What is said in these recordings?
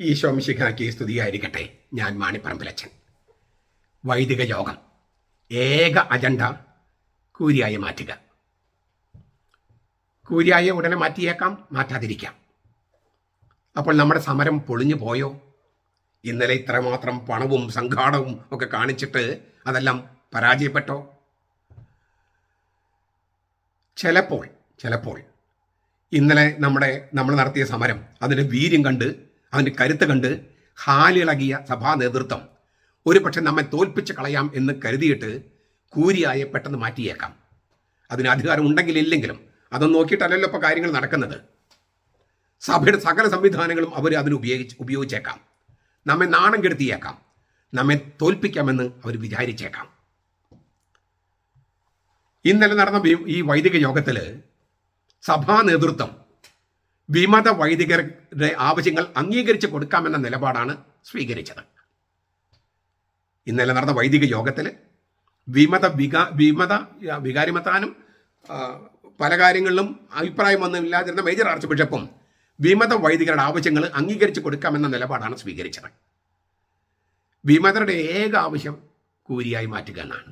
ഈശോ മിശിഖാക്കി സ്തുതിയായിരിക്കട്ടെ ഞാൻ മാണിപ്പറമ്പിലച്ചൻ വൈദിക യോഗം ഏക അജണ്ട കൂരിയായി മാറ്റുക. കൂരിയായെ ഉടനെ മാറ്റിയേക്കാം മാറ്റാതിരിക്കാം. അപ്പോൾ നമ്മുടെ സമരം പൊളിഞ്ഞു പോയോ? ഇന്നലെ ഇത്രമാത്രം പണവും സംഘാടവും ഒക്കെ കാണിച്ചിട്ട് അതെല്ലാം പരാജയപ്പെട്ടോ? ചിലപ്പോൾ ചിലപ്പോൾ ഇന്നലെ നമ്മുടെ നമ്മൾ നടത്തിയ സമരം അതിന്റെ വീര്യം കണ്ട് അതിന്റെ കരുത്ത് കണ്ട് ഹാലിളകിയ സഭാ നേതൃത്വം ഒരു പക്ഷെ നമ്മെ തോൽപ്പിച്ച് കളയാം എന്ന് കരുതിയിട്ട് കൂരിയായെ പെട്ടെന്ന് മാറ്റിയേക്കാം. അതിന് അധികാരം ഉണ്ടെങ്കിൽ ഇല്ലെങ്കിലും അതൊന്നും നോക്കിയിട്ടല്ലല്ലോ ഇപ്പോൾ കാര്യങ്ങൾ നടക്കുന്നത്. സഭയുടെ സകല സംവിധാനങ്ങളും അവർ അതിന് ഉപയോഗിച്ച് ഉപയോഗിച്ചേക്കാം. നമ്മെ നാണം കെടുത്തിയേക്കാം. നമ്മെ തോൽപ്പിക്കാമെന്ന് അവർ വിചാരിച്ചേക്കാം. ഇന്നലെ നടന്ന ഈ വൈദിക യോഗത്തിൽ സഭാ നേതൃത്വം വിമത വൈദികരുടെ ആവശ്യങ്ങൾ അംഗീകരിച്ച് കൊടുക്കാമെന്ന നിലപാടാണ് സ്വീകരിച്ചത്. ഇന്നലെ നടന്ന വൈദിക യോഗത്തിൽ വിമത വികാ വിമത വികാരിമത്താനും പല കാര്യങ്ങളിലും അഭിപ്രായമൊന്നും ഇല്ലാതിരുന്ന മേജർ ആർച്ച് ബിഷപ്പും വിമത വൈദികരുടെ ആവശ്യങ്ങൾ അംഗീകരിച്ച് കൊടുക്കാമെന്ന നിലപാടാണ് സ്വീകരിച്ചത്. വിമതരുടെ ഏക ആവശ്യം കൂരിയായി മാറ്റുക എന്നാണ്.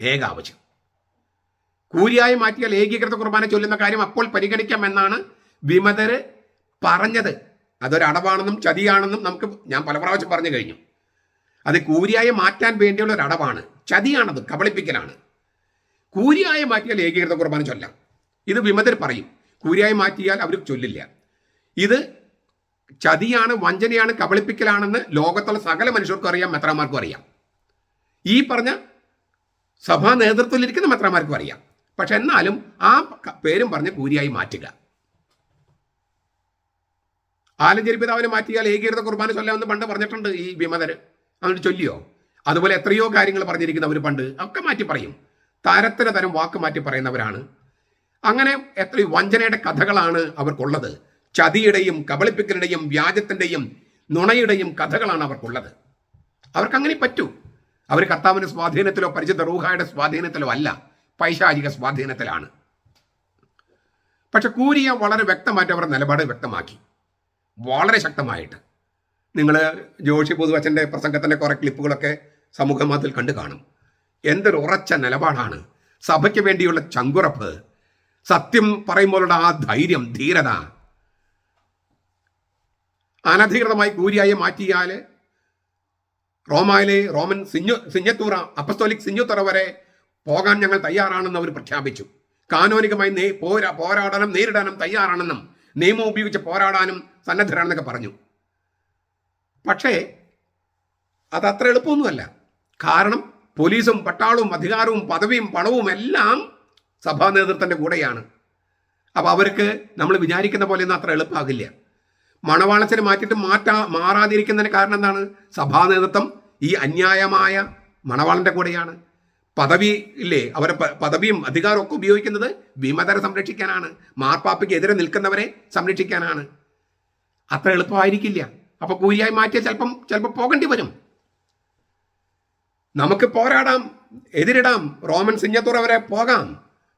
ഏക ആവശ്യം. കൂരിയായി മാറ്റിയാൽ ഏകീകൃത കുർബാന ചൊല്ലുന്ന കാര്യം അപ്പോൾ പരിഗണിക്കാമെന്നാണ് വിമതര് പറഞ്ഞത് അതൊരടവാണെന്നും ചതിയാണെന്നും നമുക്ക് ഞാൻ പല പ്രാവശ്യം പറഞ്ഞു കഴിഞ്ഞു. അത് കൂരിയായി മാറ്റാൻ വേണ്ടിയുള്ള ഒരു അടവാണ്. ചതിയാണത് കബളിപ്പിക്കലാണ്. കൂരിയായി മാറ്റിയാൽ ഏകീകൃത കുർബാന ചൊല്ലാം. ഇത് വിമതർ പറയും. കൂരിയായി മാറ്റിയാൽ അവർ ചൊല്ലില്ല. ഇത് ചതിയാണ് വഞ്ചനയാണ് കബളിപ്പിക്കലാണെന്ന് ലോകത്തുള്ള സകല മനുഷ്യർക്കും അറിയാം മെത്രാമാർക്കും അറിയാം. ഈ പറഞ്ഞ സഭാ നേതൃത്വത്തിലിരിക്കുന്ന മെത്രാമാർക്കും അറിയാം. പക്ഷെ എന്നാലും ആ പേരും പറഞ്ഞ് കൂരിയായി മാറ്റുക. ആലഞ്ചേരി പിതാവിനെ മാറ്റിയാൽ ഏകീകൃത കുർബാന ചൊല്ലാമെന്ന് പണ്ട് പറഞ്ഞിട്ടുണ്ട് ഈ വിമതര് അതൊരു ചൊല്ലിയോ? അതുപോലെ എത്രയോ കാര്യങ്ങൾ പറഞ്ഞിരിക്കുന്നവർ പണ്ട് ഒക്കെ മാറ്റി പറയും. തരത്തിന് തരം വാക്ക് മാറ്റി പറയുന്നവരാണ്. അങ്ങനെ എത്രയോ വഞ്ചനയുടെ കഥകളാണ് അവർക്കുള്ളത്. ചതിയുടെയും കബളിപ്പിക്കലുടെയും വ്യാജത്തിന്റെയും നുണയുടെയും കഥകളാണ് അവർക്കുള്ളത്. അവർക്ക് അങ്ങനെ പറ്റൂ. അവർ കർത്താവിന്റെ സ്വാധീനത്തിലോ പരിചിത റൂഹായുടെ സ്വാധീനത്തിലോ അല്ല. പൈശാചിക സ്വാധീനത്തിലാണ്. പക്ഷെ കൂരിയ വളരെ വ്യക്തമായിട്ട് അവരുടെ നിലപാട് വ്യക്തമാക്കി. വളരെ ശക്തമായിട്ട്. നിങ്ങൾ ജോഷി പൊതുവച്ചന്റെ പ്രസംഗത്തിന്റെ കുറേ ക്ലിപ്പുകളൊക്കെ സമൂഹ മാധ്യമത്തിൽ കണ്ടു കാണും. എന്തൊരു ഉറച്ച നിലപാടാണ്. സഭയ്ക്ക് വേണ്ടിയുള്ള ചങ്കുറപ്പ്. സത്യം പറയുമ്പോഴുള്ള ആ ധൈര്യം ധീരത. അനധികൃതമായി കൂരിയായി മാറ്റിയാൽ റോമായിലെ റോമൻ സിഞ്ഞു സിഞ്ഞത്തൂറ അപ്പസ്തോലിക് സിഞ്ഞുത്തറ വരെ പോകാൻ ഞങ്ങൾ തയ്യാറാണെന്ന് അവർ പ്രഖ്യാപിച്ചു. കാനോനികമായി പോരാ പോരാടണം നേരിടാനും തയ്യാറാണെന്നും നിയമം ഉപയോഗിച്ച് പോരാടാനും സന്നദ്ധരാണെന്നൊക്കെ പറഞ്ഞു. പക്ഷേ അതത്ര എളുപ്പമൊന്നുമല്ല. കാരണം പോലീസും പട്ടാളവും അധികാരവും പദവിയും പണവും എല്ലാം സഭാ നേതൃത്വത്തിന്റെ കൂടെയാണ്. അപ്പോൾ അവർക്ക് നമ്മൾ വിചാരിക്കുന്ന പോലെയൊന്നും അത്ര എളുപ്പമാകില്ല. മണവാളച്ചനെ മാറ്റിയിട്ട് മാറ്റാ മാറാതിരിക്കുന്നതിന് കാരണം എന്താണ്? സഭാ നേതൃത്വം ഈ അന്യായമായ മണവാളന്റെ കൂടെയാണ്. പദവി ഇല്ലേ? അവരെ പദവിയും അധികാരവും ഒക്കെ ഉപയോഗിക്കുന്നത് വിമതരെ സംരക്ഷിക്കാനാണ്. മാർപ്പാപ്പയ്ക്ക് എതിരെ നിൽക്കുന്നവരെ സംരക്ഷിക്കാനാണ്. അത്ര എളുപ്പമായിരിക്കില്ല. അപ്പൊ കൂലിയായി മാറ്റിയാൽ ചിലപ്പം ചിലപ്പോൾ പോകേണ്ടി വരും. നമുക്ക് പോരാടാം എതിരിടാം റോമൻ സിഞ്ഞത്തുറ വരെ പോകാം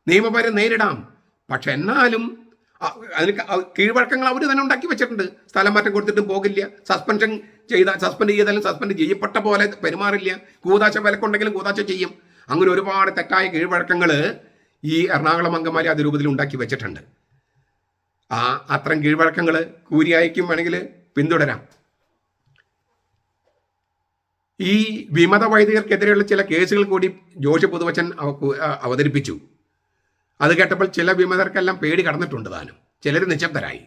നിയമപരം നേരിടാം. പക്ഷെ എന്നാലും അതിന് കീഴ്വഴക്കങ്ങൾ അവർ തന്നെ ഉണ്ടാക്കി വെച്ചിട്ടുണ്ട്. സ്ഥലം മാറ്റം കൊടുത്തിട്ടും പോകില്ല. സസ്പെൻഷൻ ചെയ്ത സസ്പെൻഡ് ചെയ്താലും സസ്പെൻഡ് ചെയ്യപ്പെട്ട പോലെ പെരുമാറില്ല. കൂതാശ വിലക്കുണ്ടെങ്കിലും കൂതാശ ചെയ്യും. അങ്ങനെ ഒരുപാട് തെറ്റായ കീഴ്വഴക്കങ്ങൾ ഈ എറണാകുളം അങ്കമാലി അതിരൂപത്തിൽ ഉണ്ടാക്കി വെച്ചിട്ടുണ്ട്. ആ അത്തരം കീഴ്വഴക്കങ്ങൾ കൂരിയായിക്കും വേണമെങ്കിൽ പിന്തുടരാം. ഈ വിമത വൈദികർക്കെതിരെയുള്ള ചില കേസുകൾ കൂടി ജോഷി പുതുവച്ചൻ അവ- അവതരിപ്പിച്ചു. അത് കേട്ടപ്പോൾ ചില വിമതർക്കെല്ലാം പേടി കടന്നിട്ടുണ്ട് താനും. ചിലർ നിശബ്ദരായി.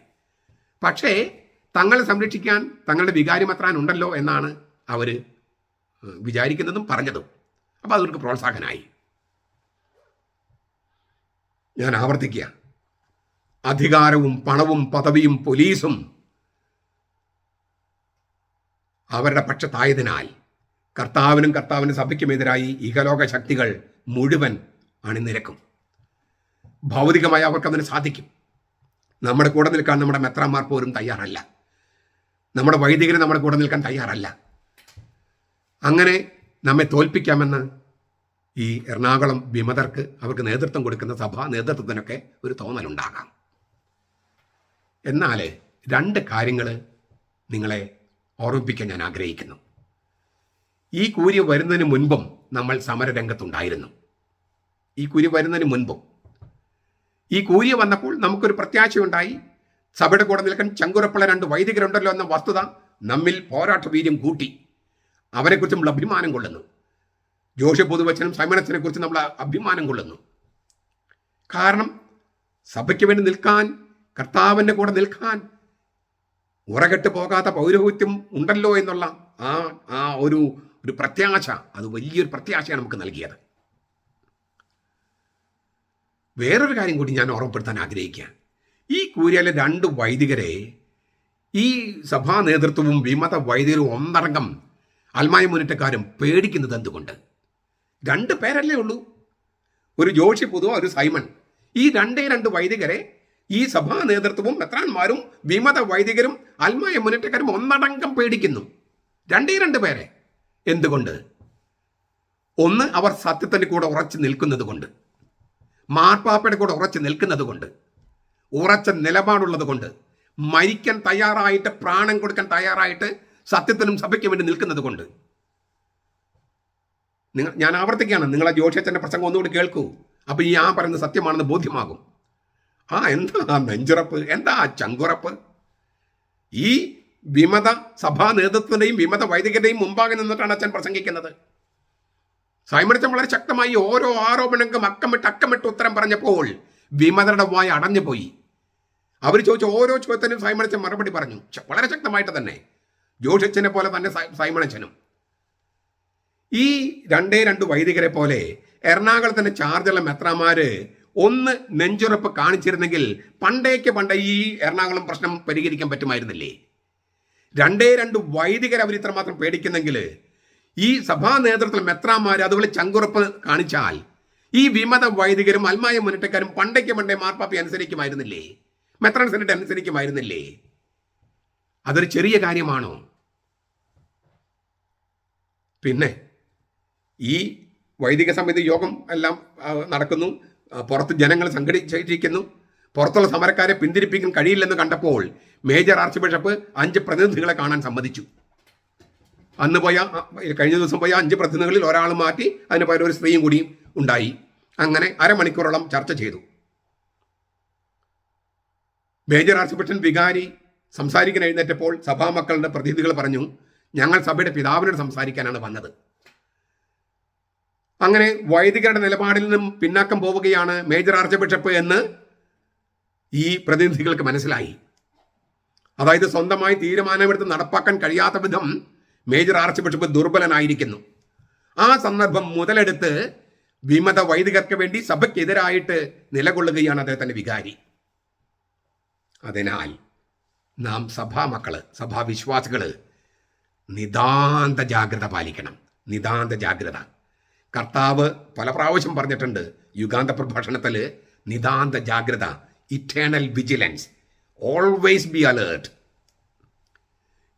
പക്ഷേ തങ്ങളെ സംരക്ഷിക്കാൻ തങ്ങളുടെ വികാരിമത്രാൻ ഉണ്ടല്ലോ എന്നാണ് അവർ വിചാരിക്കുന്നതും പറഞ്ഞതും. അപ്പോൾ അവർക്ക് പ്രോത്സാഹനമായി ഞാൻ ആവർത്തിക്കുക. അധികാരവും പണവും പദവിയും പോലീസും അവരുടെ പക്ഷത്തായതിനാൽ കർത്താവിനും കർത്താവിന്റെ സഭയ്ക്കുമെതിരായി ഇഹലോക ശക്തികൾ മുഴുവൻ അണിനിരക്കും. ഭൗതികമായി അവർക്കതിന് സാധിക്കും. നമ്മുടെ കൂടെ നിൽക്കാൻ നമ്മുടെ മെത്രാന്മാർ പോലും തയ്യാറല്ല. നമ്മുടെ വൈദികർ നമ്മുടെ കൂടെ നിൽക്കാൻ തയ്യാറല്ല. അങ്ങനെ നമ്മെ തോൽപ്പിക്കാമെന്ന് ഈ എറണാകുളം വിമതർക്ക് അവർക്ക് നേതൃത്വം കൊടുക്കുന്ന സഭാ നേതൃത്വത്തിനൊക്കെ ഒരു തോന്നലുണ്ടാകാം. എന്നാൽ രണ്ട് കാര്യങ്ങൾ നിങ്ങളെ ഓർമ്മിപ്പിക്കാൻ ഞാൻ ആഗ്രഹിക്കുന്നു. ഈ കൂരി വരുന്നതിന് മുൻപും നമ്മൾ സമരരംഗത്തുണ്ടായിരുന്നു. ഈ കൂരി വരുന്നതിന് മുൻപും. ഈ കൂരി വന്നപ്പോൾ നമുക്കൊരു പ്രത്യാശയുണ്ടായി. സഭയുടെ കൂടെ നിൽക്കാൻ ചങ്കുറപ്പുള്ള രണ്ട് വൈദികരുണ്ടല്ലോ എന്ന വസ്തുത നമ്മിൽ പോരാട്ട വീര്യം കൂട്ടി. അവരെക്കുറിച്ച് നമ്മൾ അഭിമാനം കൊള്ളുന്നു. ജോഷി പൊതുവച്ചനും സൈമനത്തിനെ കുറിച്ച് നമ്മൾ അഭിമാനം കൊള്ളുന്നു. കാരണം സഭയ്ക്ക് വേണ്ടി നിൽക്കാൻ കർത്താവിന്റെ കൂടെ നിൽക്കാൻ ഉറകെട്ട് പോകാത്ത പൗരോഹിത്യം ഉണ്ടല്ലോ എന്നുള്ള ആ ആ ഒരു ഒരു പ്രത്യാശ അത് വലിയൊരു പ്രത്യാശയാണ് നമുക്ക് നൽകിയത്. വേറൊരു കാര്യം കൂടി ഞാൻ ഓർമ്മപ്പെടുത്താൻ ആഗ്രഹിക്കുക ഈ കൂരിയയിലെ രണ്ട് വൈദികരെ ഈ സഭാ നേതൃത്വവും വിമത വൈദികരും ഒന്നടങ്കം അൽമായ മുന്നേറ്റക്കാരും പേടിക്കുന്നത് എന്തുകൊണ്ട്? രണ്ട് പേരല്ലേ ഉള്ളൂ. ഒരു ജോഷി പുതുവ ഒരു സൈമൺ. ഈ രണ്ടേ രണ്ട് വൈദികരെ ഈ സഭാ നേതൃത്വവും മെത്രാന്മാരും വിമത വൈദികരും അൽമായ മുന്നേറ്റക്കാരും ഒന്നടങ്കം പേടിക്കുന്നു. രണ്ടേ രണ്ട് പേരെ. എന്തുകൊണ്ട്? ഒന്ന് അവർ സത്യത്തിന്റെ കൂടെ ഉറച്ചു നിൽക്കുന്നത് കൊണ്ട്. മാർപ്പാപ്പയുടെ കൂടെ ഉറച്ചു നിൽക്കുന്നത് കൊണ്ട്. ഉറച്ച നിലപാടുള്ളത് കൊണ്ട്. മരിക്കാൻ തയ്യാറായിട്ട് പ്രാണം കൊടുക്കാൻ തയ്യാറായിട്ട് സത്യത്തിനും സഭയ്ക്ക് വേണ്ടി നിൽക്കുന്നത് കൊണ്ട്. നിങ്ങൾ ഞാൻ ആവർത്തിക്കുകയാണ് നിങ്ങളെ ജോഷ്യച്ചന്റെ പ്രസംഗം ഒന്നുകൂടി കേൾക്കൂ. അപ്പോൾ ഈ ആ പറയുന്നത് സത്യമാണെന്ന് ബോധ്യമാകും. ആ എന്താ നെഞ്ചുറപ്പ്? എന്താ ചങ്കുറപ്പ്? ഈ വിമത സഭാ നേതൃത്വത്തിന്റെയും വിമത വൈദികരുടെയും മുമ്പാകെ നിന്നിട്ടാണ് അച്ഛൻ പ്രസംഗിക്കുന്നത്. സൈമണിച്ചൻ വളരെ ശക്തമായി ഓരോ ആരോപണങ്ങൾക്കും അക്കമിട്ട് അക്കമിട്ട് ഉത്തരം പറഞ്ഞപ്പോൾ വിമതരുടെ വായ അടഞ്ഞുപോയി. അവർ ചോദിച്ച ഓരോ ചോദ്യത്തിനും സൈമണിച്ചൻ മറുപടി പറഞ്ഞു. വളരെ ശക്തമായിട്ട് തന്നെ. ജോഷിച്ചനെ പോലെ തന്നെ സൈമണച്ചനും. ഈ രണ്ടേ രണ്ട് വൈദികരെ പോലെ എറണാകുളത്തിന്റെ ചാർജുള്ള മെത്രാമാര് ഒന്ന് നെഞ്ചുറപ്പ് കാണിച്ചിരുന്നെങ്കിൽ പണ്ടേക്ക് പണ്ടേ ഈ എറണാകുളം പ്രശ്നം പരിഹരിക്കാൻ പറ്റുമായിരുന്നില്ലേ? രണ്ടേ രണ്ട് വൈദികർ അവർ ഇത്രമാത്രം പേടിക്കുന്നെങ്കിൽ ഈ സഭാ നേതൃത്വത്തിൽ മെത്രാമാർ അതുപോലെ ചങ്കുറപ്പ് കാണിച്ചാൽ ഈ വിമത വൈദികരും അൽമായ മുന്നേറ്റക്കാരും പണ്ടേക്ക് പണ്ടേ മാർപ്പാപ്പി അനുസരിക്കുമായിരുന്നില്ലേ? മെത്രാൻ സെനറ്റ് അനുസരിക്കുമായിരുന്നില്ലേ? അതൊരു ചെറിയ കാര്യമാണോ? പിന്നെ ഈ വൈദിക സമിതി യോഗം എല്ലാം നടക്കുന്നു. പുറത്ത് ജനങ്ങൾ സംഘടിച്ചിരിക്കുന്നു. പുറത്തുള്ള സമരക്കാരെ പിന്തിരിപ്പിക്കാൻ കഴിയില്ലെന്ന് കണ്ടപ്പോൾ മേജർ ആർച്ച് ബിഷപ്പ് അഞ്ച് പ്രതിനിധികളെ കാണാൻ സമ്മതിച്ചു. അന്ന് പോയ കഴിഞ്ഞ ദിവസം പോയ അഞ്ച് പ്രതിനിധികളിൽ ഒരാൾ മാറ്റി അതിന് പകരം ഒരു സ്ത്രീയും കൂടി ഉണ്ടായി. അങ്ങനെ അരമണിക്കൂറോളം ചർച്ച ചെയ്തു. മേജർ ആർച്ച് ബിഷപ്പ് വികാരി സംസാരിക്കാൻ എഴുന്നേറ്റപ്പോൾ സഭാമക്കളുടെ പ്രതിനിധികൾ പറഞ്ഞു ഞങ്ങൾ സഭയുടെ പിതാവിനോട് സംസാരിക്കാനാണ് വന്നത്. അങ്ങനെ വൈദികരുടെ നിലപാടിൽ നിന്നും പിന്നാക്കം പോവുകയാണ് മേജർ ആർച്ച് ബിഷപ്പ് എന്ന് ഈ പ്രതിനിധികൾക്ക് മനസ്സിലായി. അതായത് സ്വന്തമായി തീരുമാനമെടുത്ത് നടപ്പാക്കാൻ കഴിയാത്ത വിധം മേജർ ആർച്ച് ബിഷപ്പ് ദുർബലനായിരിക്കുന്നു. ആ സന്ദർഭം മുതലെടുത്ത് വിമത വൈദികർക്ക് വേണ്ടി സഭയ്ക്കെതിരായിട്ട് നിലകൊള്ളുകയാണ് അദ്ദേഹത്തിന്റെ വികാരി. അതിനാൽ നാം സഭാമക്കൾ സഭാവിശ്വാസികൾ നിതാന്ത ജാഗ്രത പാലിക്കണം. നിതാന്ത ജാഗ്രത. കർത്താവ് പല പ്രാവശ്യം പറഞ്ഞിട്ടുണ്ട് യുഗാന്ത പ്രഭാഷണത്തിൽ നിതാന്ത ജാഗ്രത eternal vigilance always be alert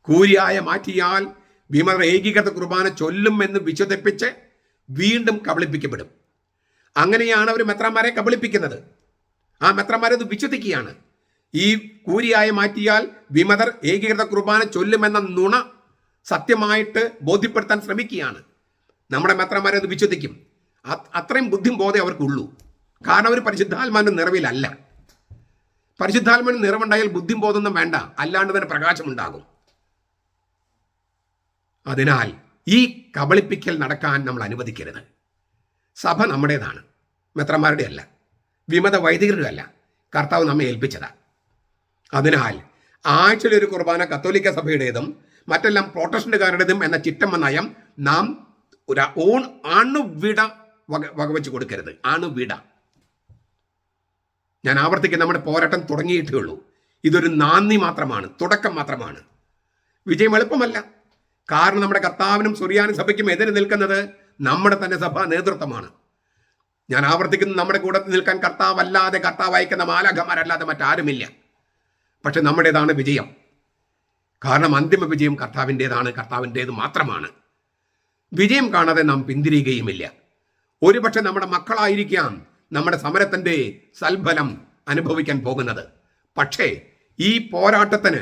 കൂരിയായ മാറ്റിയാൽ വിമത ഏകീകൃത കുർബാന ചൊല്ലുമെന്ന് വിശ്വസിപ്പിച്ച് വീണ്ടും കബളിപ്പിക്കപ്പെടും. അങ്ങനെയാണ് അവർ മെത്രന്മാരെ കബളിപ്പിക്കുന്നത്. ആ മെത്രന്മാരെ അത് വിശ്വസിക്കുകയാണ് ഈ കൂരിയായി മാറ്റിയാൽ വിമതർ ഏകീകൃത കുർബാന ചൊല്ലുമെന്ന നുണ സത്യമായിട്ട് ബോധ്യപ്പെടുത്താൻ ശ്രമിക്കുകയാണ്. നമ്മുടെ മെത്രന്മാരെ അത് വിശ്വസിക്കും. അത്രയും ബുദ്ധിം ബോധം അവർക്കുള്ളൂ. കാരണം അവർ പരിശുദ്ധാത്മാവിന്റെ നിറവിലല്ല. പരിശുദ്ധാത്മാവിന് നിറവുണ്ടായാൽ ബുദ്ധിം ബോധമൊന്നും വേണ്ട. അല്ലാണ്ട് തന്നെ പ്രകാശമുണ്ടാകും. അതിനാൽ ഈ കബളിപ്പിക്കൽ നടക്കാൻ നമ്മൾ അനുവദിക്കരുത്. സഭ നമ്മുടേതാണ്. മെത്രന്മാരുടെ അല്ല വിമത വൈദികരുടെ അല്ല കർത്താവ് നമ്മെ ഏൽപ്പിച്ചതാ. അതിനാൽ ആഴ്ചയിൽ ഒരു കുർബാന കത്തോലിക്ക സഭയുടേതും മറ്റെല്ലാം പ്രോട്ടസ്റ്റന്റുകാരുടേതും എന്ന ചിറ്റമ്മ നയം നാം ഒരു ഓൺ അണുവിട വക വകവെച്ച് കൊടുക്കരുത്. അണുവിട. ഞാൻ ആവർത്തിക്കും നമ്മുടെ പോരാട്ടം തുടങ്ങിയിട്ടേ ഉള്ളൂ. ഇതൊരു നാന്ദി മാത്രമാണ് തുടക്കം മാത്രമാണ്. വിജയം എളുപ്പമല്ല. കാരണം നമ്മുടെ കർത്താവിനും സുറിയാനും സഭയ്ക്കും എതിരെ നിൽക്കുന്നത് നമ്മുടെ തന്നെ സഭാ നേതൃത്വമാണ്. ഞാൻ ആവർത്തിക്കുന്നു നമ്മുടെ കൂടെ നിൽക്കാൻ കർത്താവല്ലാതെ കർത്താവ് അയക്കുന്ന മാലാഖമാരല്ലാതെ മറ്റാരുമില്ല. പക്ഷെ നമ്മുടേതാണ് വിജയം. കാരണം അന്തിമ വിജയം കർത്താവിന്റെതാണ് കർത്താവിന്റേത് മാത്രമാണ്. വിജയം കാണാതെ നാം പിന്തിരിയുകയുമില്ല. ഒരുപക്ഷെ നമ്മുടെ മക്കളായിരിക്കാം നമ്മുടെ സമരത്തിന്റെ സൽഫലം അനുഭവിക്കാൻ പോകുന്നത്. പക്ഷേ ഈ പോരാട്ടത്തിന്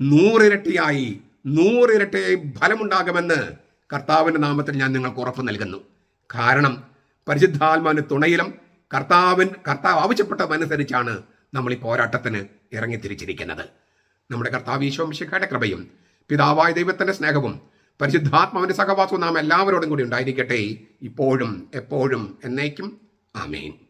നൂറിരട്ടിയായി നൂറിരട്ടിയായി ഫലമുണ്ടാകുമെന്ന് കർത്താവിന്റെ നാമത്തിൽ ഞാൻ നിങ്ങൾക്ക് ഉറപ്പ് നൽകുന്നു. കാരണം പരിശുദ്ധാത്മാവിന് തുണയിലും കർത്താവിൻ കർത്താവ് ആവശ്യപ്പെട്ടതനുസരിച്ചാണ് നമ്മൾ ഈ പോരാട്ടത്തിന് ഇറങ്ങിത്തിരിച്ചിരിക്കുന്നത് നമ്മുടെ കർത്താവ് ഈശോമിശിഖയുടെ കൃപയും പിതാവായ ദൈവത്തിന്റെ സ്നേഹവും പരിശുദ്ധാത്മാവിന്റെ സഹവാസവും നാം എല്ലാവരോടും കൂടി ഉണ്ടായിരിക്കട്ടെ. ഇപ്പോഴും എപ്പോഴും എന്നേക്കും. ആമേൻ.